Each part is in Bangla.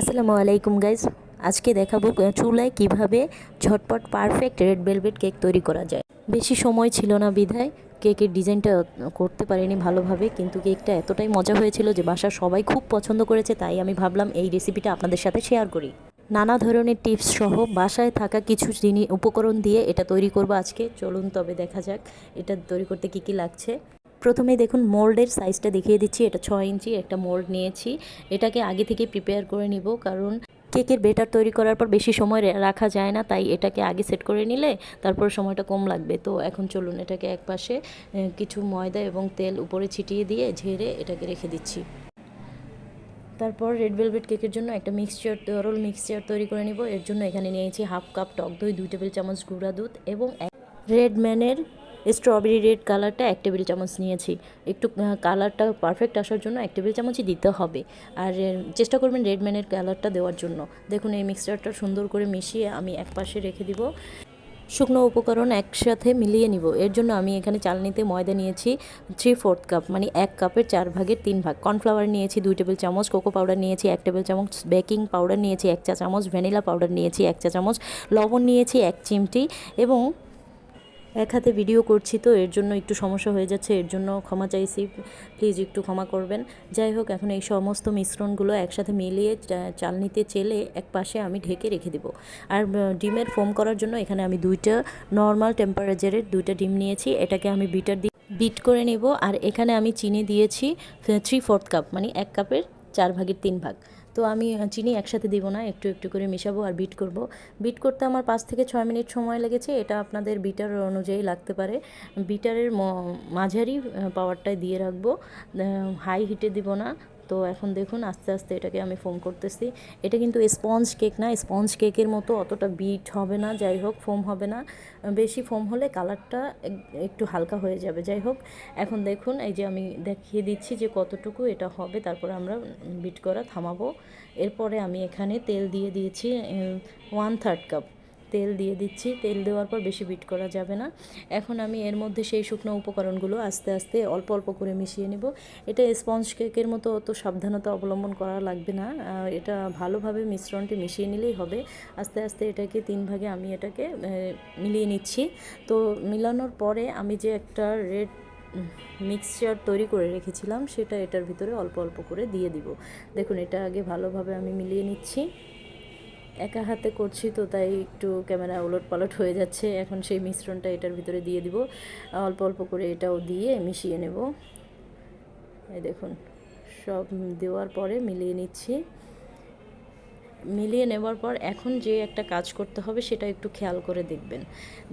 আসসালামু আলাইকুম গাইজ। আজকে দেখাবো চুলায় কীভাবে ঝটপট পারফেক্ট রেড ভেলভেট কেক তৈরি করা যায়। বেশি সময় ছিল না বিধায় কেকের ডিজাইনটা করতে পারিনি ভালোভাবে, কিন্তু কেকটা এতটাই মজা হয়েছিল যে বাসার সবাই খুব পছন্দ করেছে, তাই আমি ভাবলাম এই রেসিপিটা আপনাদের সাথে শেয়ার করি। নানা ধরনের টিপস সহ বাসায় থাকা কিছু জিনিস উপকরণ দিয়ে এটা তৈরি করব আজকে। চলুন তবে দেখা যাক এটা তৈরি করতে কী কী লাগছে। প্রথমেই দেখুন মোল্ডের সাইজটা দেখিয়ে দিচ্ছি। এটা ছয় ইঞ্চি একটা মোল্ড নিয়েছি। এটাকে আগে থেকে প্রিপেয়ার করে নিব কারণ কেকের বেটার তৈরি করার পর বেশি সময় রাখা যায় না, তাই এটাকে আগে সেট করে নিলে তারপর সময়টা কম লাগবে। তো এখন চলুন এটাকে এক পাশে কিছু ময়দা এবং তেল উপরে ছিটিয়ে দিয়ে ঝেড়ে এটাকে রেখে দিচ্ছি। তারপর রেড ভেলভেট কেকের জন্য একটা মিক্সচার তরল মিক্সচার তৈরি করে নিব। এর জন্য এখানে নিয়েছি হাফ কাপ টক দই, দুই টেবিল চামচ গুঁড়া দুধ এবং রেড ম্যানের স্ট্রবেরি রেড কালারটা এক টেবিল চামচ নিয়েছি। একটু কালারটা পারফেক্ট আসার জন্য এক টেবিল চামচই দিতে হবে। আর চেষ্টা করবেন রেড ম্যানের কালারটা দেওয়ার জন্য। দেখুন, এই মিক্সচারটা সুন্দর করে মিশিয়ে আমি এক পাশে রেখে দিব। শুকনো উপকরণ একসাথে মিলিয়ে নিব। এর জন্য আমি এখানে চালনিতে ময়দা নিয়েছি থ্রি ফোর্থ কাপ মানে এক কাপের চার ভাগের তিন ভাগ। কর্নফ্লাওয়ার নিয়েছি দুই টেবিল চামচ কোকো পাউডার নিয়েছি এক টেবিল চামচ বেকিং পাউডার নিয়েছি এক চা চামচ ভ্যানিলা পাউডার নিয়েছি এক চা চামচ, লবণ নিয়েছি এক চিমটি এবং এক হাতে ভিডিও করছি তো, এর জন্য একটু সমস্যা হয়ে যাচ্ছে, এর জন্য ক্ষমা চাইছি প্লিজ একটু ক্ষমা করবেন। যাই হোক, এখন এই সমস্ত মিশ্রণগুলো একসাথে মিলিয়ে চালনিতে চেলে এক পাশে আমি ঢেকে রেখে দেবো। আর ডিমের ফোম করার জন্য এখানে আমি দুইটা নর্মাল টেম্পারেচারের দুইটা ডিম নিয়েছি, এটাকে আমি বিটার দিয়ে বিট করে নেব। আর এখানে আমি চিনি দিয়েছি থ্রি ফোর্থ কাপ মানে এক কাপের চার ভাগের তিন ভাগ। তো আমি চিনি একসাথে দিব না, একটু একটু করে মেশাবো আর বিট করব। বিট করতে আমার পাঁচ থেকে ছয় মিনিট সময় লেগেছে, এটা আপনাদের বিটার অনুযায়ী লাগতে পারে। বিটারের মাঝারি পাওয়ারটায় দিয়ে রাখব। হাই হিটে দিব না তো এখন দেখুন আস্তে আস্তে এটাকে আমি ফোম করতেছি। এটা কিন্তু স্পঞ্জ কেক না স্পঞ্জ কেকের মতো অতটা বিট হবে না, যাই হোক ফোম হবে না। বেশি ফোম হলে কালারটা একটু হালকা হয়ে যাবে, যাই হোক। এখন দেখুন এই যে আমি দেখিয়ে দিচ্ছি যে কতটুকু এটা হবে, তারপরে আমরা বিট করা থামাবো। এরপরে আমি এখানে তেল দিয়ে দিয়েছি ওয়ান থার্ড কাপ তেল দিয়ে দিচ্ছি। তেল দেওয়ার পর বেশি বিট করা যাবে না। এখন আমি এর মধ্যে সেই শুকনো উপকরণগুলো আস্তে আস্তে অল্প অল্প করে মিশিয়ে নেব। এটা স্পঞ্জ কেকের মতো অত সাবধানতা অবলম্বন করা লাগবে না। এটা ভালোভাবে মিশ্রণটি মিশিয়ে নিলেই হবে। আস্তে আস্তে এটাকে তিন ভাগে আমি এটাকে মিলিয়ে নিচ্ছি। তো মিলানোর পরে আমি যে একটা রেড মিক্সচার তৈরি করে রেখেছিলাম, সেটা এটার ভিতরে অল্প অল্প করে দিয়ে দিব। দেখুন, এটা আগে ভালোভাবে আমি মিলিয়ে নিচ্ছি। একা হাতে করছি তো তাই একটু ক্যামেরা ওলট পালট হয়ে যাচ্ছে। এখন সেই মিশ্রণটা এটার ভিতরে দিয়ে দিব। অল্প অল্প করে এটাও দিয়ে মিশিয়ে নেব। এই দেখুন, সব দেওয়ার পরে মিলিয়ে নিচ্ছি। মিলিয়ে নেবার পর এখন যে একটা কাজ করতে হবে সেটা একটু খেয়াল করে দেখবেন।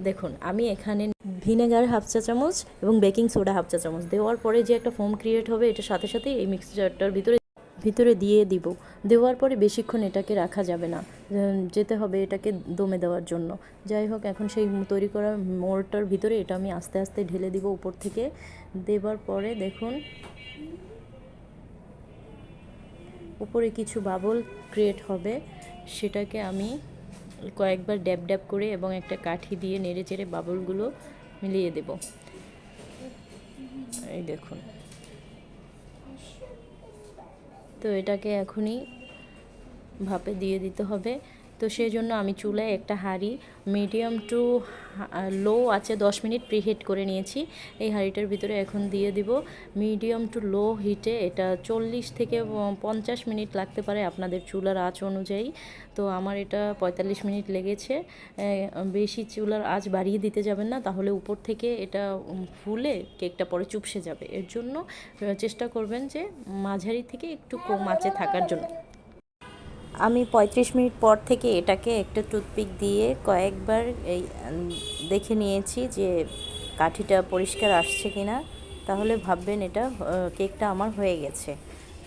দেখুন, আমি এখানে ভিনেগার হাফ চা চামচ এবং বেকিং সোডা হাফ চা চামচ। দেওয়ার পরে যে একটা ফোম ক্রিয়েট হবে, এটার সাথে সাথে এই মিক্সচারটার ভিতরে ভিতরে দিয়ে দিব। দেওয়ার পরে বেশিক্ষণ এটাকে রাখা যাবে না। যেতে হবে এটাকে দমে দেওয়ার জন্য। যাই হোক, এখন সেই তৈরি করা মোড়টার ভিতরে এটা আমি আস্তে আস্তে ঢেলে দিব উপর থেকে। দেবার পরে দেখুন, উপরে কিছু বাবল ক্রিয়েট হবে। সেটাকে আমি কয়েকবার ড্যাব ড্যাব করে এবং একটা কাঠি দিয়ে নেড়ে চেড়ে বাবলগুলো মিলিয়ে দেব। এই দেখুন। তো এটাকে এখনই ভাপে দিয়ে দিতে হবে। তো সেই জন্য আমি চুলায় একটা হাঁড়ি মিডিয়াম টু লো আছে দশ মিনিট প্রিহিট করে নিয়েছি। এই হাঁড়িটার ভিতরে এখন দিয়ে দিব মিডিয়াম টু লো হিটে এটা চল্লিশ থেকে পঞ্চাশ মিনিট লাগতে পারে আপনাদের চুলার আঁচ অনুযায়ী। তো আমার এটা পঁয়তাল্লিশ মিনিট লেগেছে। বেশি চুলার আঁচ বাড়িয়ে দিতে যাবেন না, তাহলে উপর থেকে এটা ফুলে কেকটা পরে চুপসে যাবে। এর জন্য চেষ্টা করবেন যে মাঝারি থেকে একটু কম আঁচে থাকার জন্য। আমি পঁয়ত্রিশ মিনিট পর থেকে এটাকে একটা টুথপিক দিয়ে কয়েকবার এই দেখে নিয়েছি যে কাঠিটা পরিষ্কার আসছে কি না তাহলে ভাববেন এটা কেকটা আমার হয়ে গেছে।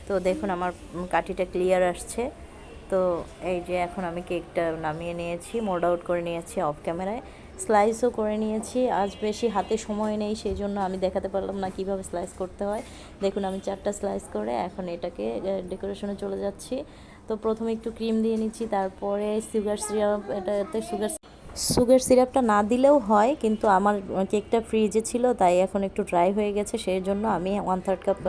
তো দেখুন আমার কাঠিটা ক্লিয়ার আসছে। তো এই যে এখন আমি কেকটা নামিয়ে নিয়েছি মোড আউট করে নিয়েছি অফ ক্যামেরায়। স্লাইসও করে নিয়েছি। আজ বেশি হাতে সময় নেই সেই জন্য আমি দেখাতে পারলাম না কীভাবে স্লাইস করতে হয়। দেখুন আমি চারটা স্লাইস করে এখন এটাকে ডেকোরেশনে চলে যাচ্ছি। তো প্রথমে একটু ক্রিম দিয়ে নিচ্ছি, তারপরে সুগার সিরাপ এটাতে সুগার সুগার সিরাপটা না দিলেও হয়, কিন্তু আমার কেকটা ফ্রিজে ছিল, তাই এখন একটু ড্রাই হয়ে গেছে, সেই জন্য আমি ওয়ান থার্ড কাপ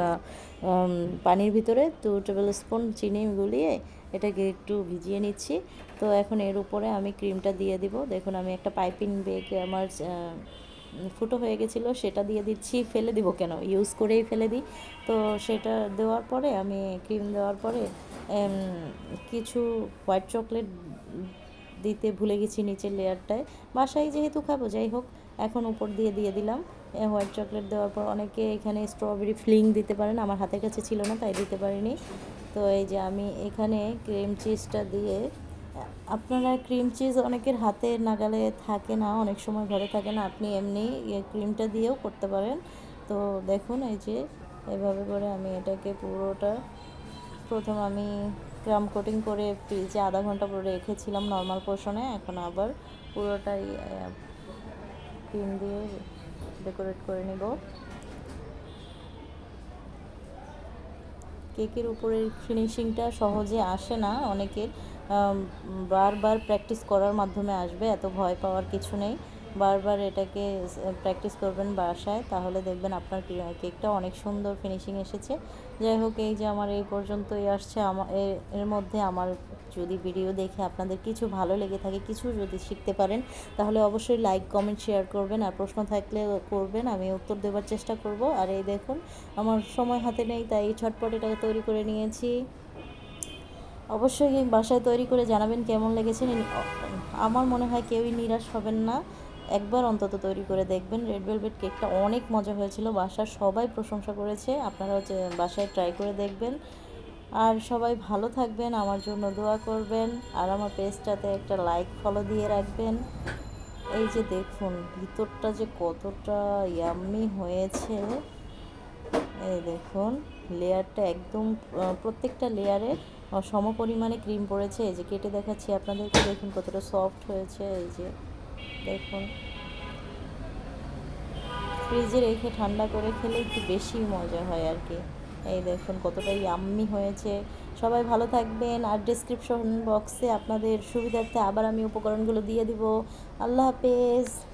পানির ভিতরে টু টেবিল স্পুন চিনি গুলিয়ে এটাকে একটু ভিজিয়ে নিচ্ছি। তো এখন এর উপরে আমি ক্রিমটা দিয়ে দিব। দেখুন, আমি একটা পাইপিং বেগ আমার ফুটো হয়ে গেছিল, সেটা দিয়ে দিচ্ছি। ফেলে দিব কেন? ইউজ করেই ফেলে দিই। তো সেটা দেওয়ার পরে, আমি ক্রিম দেওয়ার পরে কিছু হোয়াইট চকলেট দিতে ভুলে গেছি নিচের লেয়ারটায়। বাসায় যেহেতু খাব, যাই হোক, এখন উপর দিয়ে দিয়ে দিলাম। হোয়াইট চকলেট দেওয়ার পর অনেকে এখানে স্ট্রবেরি ফ্লিং দিতে পারেন, আমার হাতের কাছে ছিল না, তাই দিতে পারিনি। তো এই যে আমি এখানে ক্রিম চিজটা দিয়ে, আপনারা ক্রিম চিজ অনেকের হাতে নাগালে থাকে না, অনেক সময় ঘরে থাকে না, আপনি এমনি ক্রিমটা দিয়েও করতে পারেন। তো দেখুন, এই যে এভাবে করে আমি এটাকে পুরোটা প্রথম আমি ক্রাম কোটিং করে ফ্রিজে আধা ঘণ্টা পরে রেখেছিলাম নর্মাল পোর্শনে এখন আবার পুরোটাই ক্রিম দিয়ে ডেকোরেট করে নিব। কেকের উপরের ফিনিশিংটা সহজে আসে না, অনেকের বারবার প্র্যাকটিস করার মাধ্যমে আসবে, এত ভয় পাওয়ার কিছু নেই। বারবার এটাকে প্র্যাকটিস করবেন বাসায়, তাহলে দেখবেন আপনার কেকটা অনেক সুন্দর ফিনিশিং এসেছে। যাই হোক, এই যে আমার এই পর্যন্তই আসছে। আমার এর মধ্যে আমার যদি ভিডিও দেখে আপনাদের কিছু ভালো লেগে থাকে, কিছু যদি শিখতে পারেন, তাহলে অবশ্যই লাইক কমেন্ট শেয়ার করবেন। আর প্রশ্ন থাকলে করবেন, আমি উত্তর দেওয়ার চেষ্টা করব। আর এই দেখুন, আমার সময় হাতে নেই, তাই ছটপট এটাকে তৈরি করে নিয়েছি। অবশ্যই বাসায় তৈরি করে জানাবেন কেমন লেগেছে। আমার মনে হয় কেউই নিরাশ হবেন না। একবার অন্তত তৈরি করে দেখবেন। রেড ভেলভেট কেকটা অনেক মজা হয়েছিল, বাসার সবাই প্রশংসা করেছে, আপনারা হচ্ছে বাসায় ট্রাই করে দেখবেন। আর সবাই ভালো থাকবেন, আমার জন্য দোয়া করবেন, আর আমার পেজটাতে একটা লাইক ফলো দিয়ে রাখবেন। এই যে দেখুন, ভিতরটা যে কতটা ইয়াম্মি হয়েছে। এই দেখুন লেয়ারটা একদম প্রত্যেকটা লেয়ারে সম পরিমাণে ক্রিম পড়েছে। এই যে কেটে দেখাচ্ছি আপনাদেরকে, দেখুন কতটা সফট হয়েছে। এই যে দেখুন। ফ্রিজে রেখে ঠান্ডা করে খেলে একটু বেশি মজা হয় আর কি। এই দেখুন, কতটাই আম্মি হয়েছে। সবাই ভালো থাকবেন। আর ডিসক্রিপশন বক্সে আপনাদের সুবিধার্থে আবার আমি উপকরণগুলো দিয়ে দিব। আল্লাহ হাফেজ।